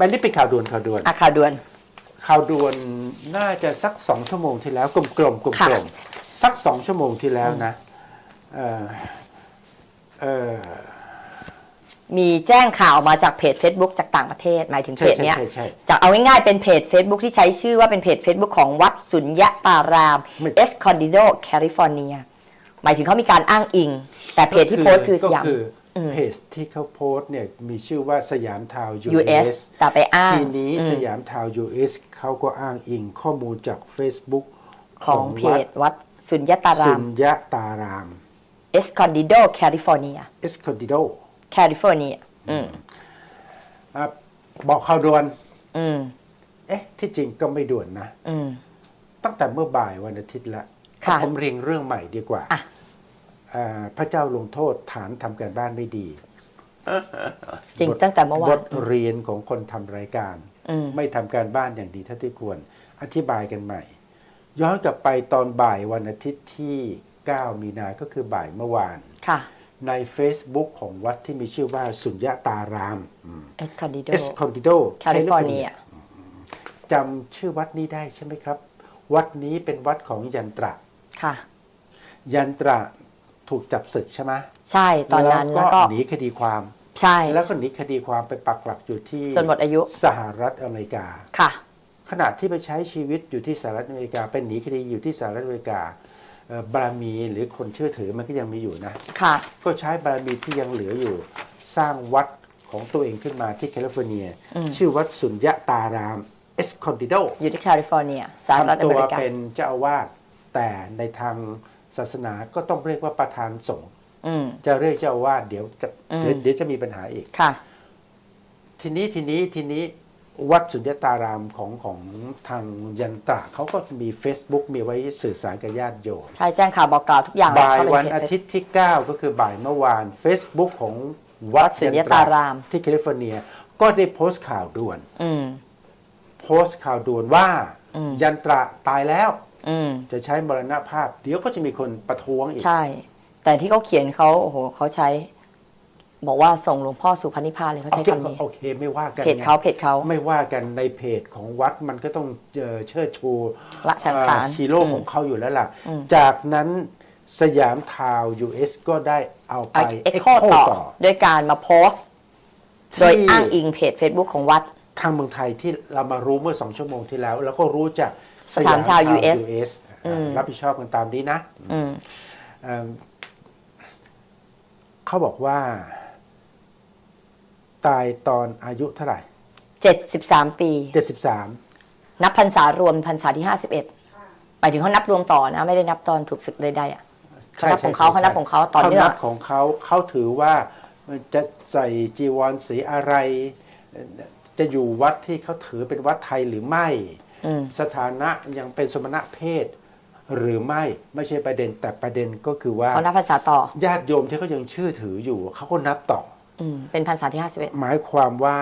มันนี่เป็นข่าวด่วนข่าวด่วนอะข่าวด่วน ข่าวด่วนน่าจะสักสองชั่วโมงที่แล้วกลมกลมกลมค่ะกลมสักสองชั่วโมงที่แล้วนะเออเออมีแจ้งข่าวมาจากเพจ Facebook จากต่างประเทศหมายถึงใช่เพจใช่เนี้ยใช่ใช่จากเอาง่ายๆเป็นเพจ Facebook ที่ใช้ชื่อว่าเป็นเพจ Facebook ของวัดสุญญตารามไม่เอสคอนดิโดแคลิฟอร์เนียหมายถึงเขามีการอ้างอิง แต่เพจที่โพสต์คือสยามก็คืออม เพจที่เขาโพสต์เนี่ยมีชื่อว่าสยามทาว US US แต่ไปอ้างทีนี้อืมสยามทาว US เขาก็อ้างอิงข้อมูลจาก Facebook ของเพวัดจวัดสุญญตาราสุมญญตารามเอสคอนดิโดแคลิฟอร์เนียเอสคอนดิโดแคลิฟอร์เนียอืมบอกข่าวด่วนอืมเอ๊ะ ที่จริงก็ไม่ด่วนนะอืมตั้งแต่เมื่อบ่ายวันอาทิตย์แล้วค่ะผมเรียงเรื่องใหม่ดีกว่าอะอ่า พระเจ้าลงโทษฐานทำการบ้านไม่ดีจริงบทตั้งแต่เมื่อวาบนทเรียนของคนทำรายการอืมไม่ทำการบ้านอย่างดีเท่าที่ควร อธิบายกันใหม่ ย้อนกลับไปตอนบ่ายวันอาทิตย์ที่ 9 มีนาก็คือบ่ายเมื่อวานค่ะใน Facebook ของวัดที่มีชื่อว่าสุญญตารามเอสคอนดิโดเอสคอนดิโดแคลิฟอร์เนียจำชื่อวัดนี้ได้ใช่ไหมครับ วัดนี้เป็นวัดของยันตระค่ะยันตระ ถูกจับศึกใช่ไหมใช่ตอนนั้นแล้วก็หนีคดีความใช่แล้วก็หนีคดีความไปปักหลักอยู่ที่จนหมดอายุสหรัฐอเมริกาค่ะ ขณะที่ไปใช้ชีวิตอยู่ที่สหรัฐอเมริกาเป็นหนีคดีอยู่ที่สหรัฐอเมริกาเอ่อบารมีหรือคนเชื่อถือมันก็ยังมีอยู่นะค่ะก็ใช้บารมีที่ยังเหลืออยู่ สร้างวัดของตัวเองขึ้นมาที่แคลิฟอร์เนียอืมชื่อวัดสุญญตารามเอสคอนดิโดอยู่ที่แคลิฟอร์เนียสหรัฐอทำตัเมวริกาเป็นเจ้าอาวาสแต่ในทาง ศาสนาก็ต้องเรียกว่าประธานสงฆ์อืม จะเรียกเจ้าอาวาสเดี๋ยวจะอืม เดี๋ยวเดี๋ยวจะมีปัญหาอีก ค่ะ ทีนี้ทีนี้ทีนี้วัดสุญญตารามของของทางยันตระเขาก็มี Facebook มีไว้สื่อสารกับญาติโยม ใช่แจ้งข่าวบอกกล่าวทุกอย่างบ่ายเข้ไปวันเพจ อาทิตย์ที่ 9 ก็คือบ่ายเมื่อวาน Facebook ของวัวัดดสุญญตาราม ที่แคลิฟอร์เนีย ก็ได้โพสต์ข่าวด่วน อืม โพสต์ข่าวด่วนว่า อืม ยันตระตายแล้ว อืมจะใช้มรณภาพ เดี๋ยวก็จะมีคนประท้วงอีก ใช่ แต่ที่เขาเขียนเขาโอ้โหเขาใช้ บอกว่าส่งหลวงพ่อสู่พันนิพพานเลยเขาใช้คำนี้โอเคไม่ว่ากันเพจเขาเพจเขาไม่ว่ากันในเพจของวัดมันก็ต้องเอ่อเชิดชูละสังขารเอ่อฮีโร่อืมของเขาอยู่แล้วล่ะอืมจากนั้นสยามทาว US ก็ได้เอาไปเอ็กโค Echo ต่อต่อด้วยการมาโพสต์ที่โดยอ้างอิงเพจ Facebook ของวัด ทางเมืองไทยที่เรามารู้เมื่อสองชั่วโมงที่แล้ว แล้วก็รู้จาก สยามทาว US US อืมรับผิดชอบกันตามนี้นะอืมเอิ่มเขาบอกว่า ตายตอนอายุเท่าไหร่เจ็ดสิบสามปี73นับพรรษารวมพรรษาที่ห้าสิบเอ็ดหมายถึงเขานับรวมต่อนะ ไม่ได้นับตอนถูกศึกใดๆอะเขานับของเขาเขานับของเขาต่อเนื่องเขานับของเขาเขาถือว่าจะใส่จีวรสีอะไร จะอยู่วัดที่เขาถือเป็นวัดไทยหรือไม่อืม สถานะยังเป็นสมณะเพศ หรือไม่ไม่ใช่ประเด็นแต่ประเด็นก็คือว่าเขานับพรรษาต่อญาติโยมที่เขายังเชื่อถืออยู่เขาก็นับต่ออืมเป็นพรรษาที่ห้าสิบเอ็ดหมายความว่า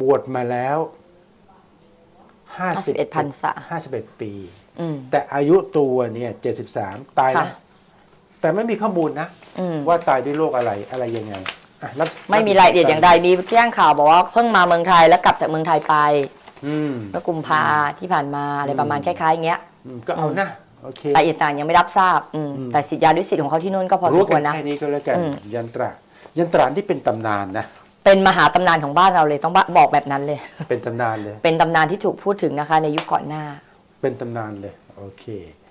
บวชมาแล้ว50 51พรรษา51ปีอืมแต่อายุตัวเนี่ย73ตายแล้วค่ะแต่ไม่มีข้อมูลนะอืมว่าตายด้วยโรคอะไรอะไรยังไงอะรับไม่มีรายละเอียดอย่างใดมีแจ้งข่าวบอกว่าเพิ่งมาเมืองไทยแล้วกลับจากเมืองไทยไปอืม เมื่อกุมภาที่ผ่านมาอะไรประมาณคล้ายๆอย่างเงี้ยอืมก็เอานะโอเครายละเอียดต่างยังไม่รับทราบอืมอืมแต่สิทธิยานุสิทธิ์ของเขาที่นู่นก็พอสมรู้คกัวรนนะแค่นี้ก็แล้วกันอืมยันตรายันตราที่เป็นตำนานนะเป็นมหาตำนานของบ้านเราเลยต้องบอกแบบนั้นเลย เป็นตำนานเลย เป็นตำนานที่ถูกพูดถึงนะคะในยุคก่อนหน้า เป็นตำนานเลย โอเค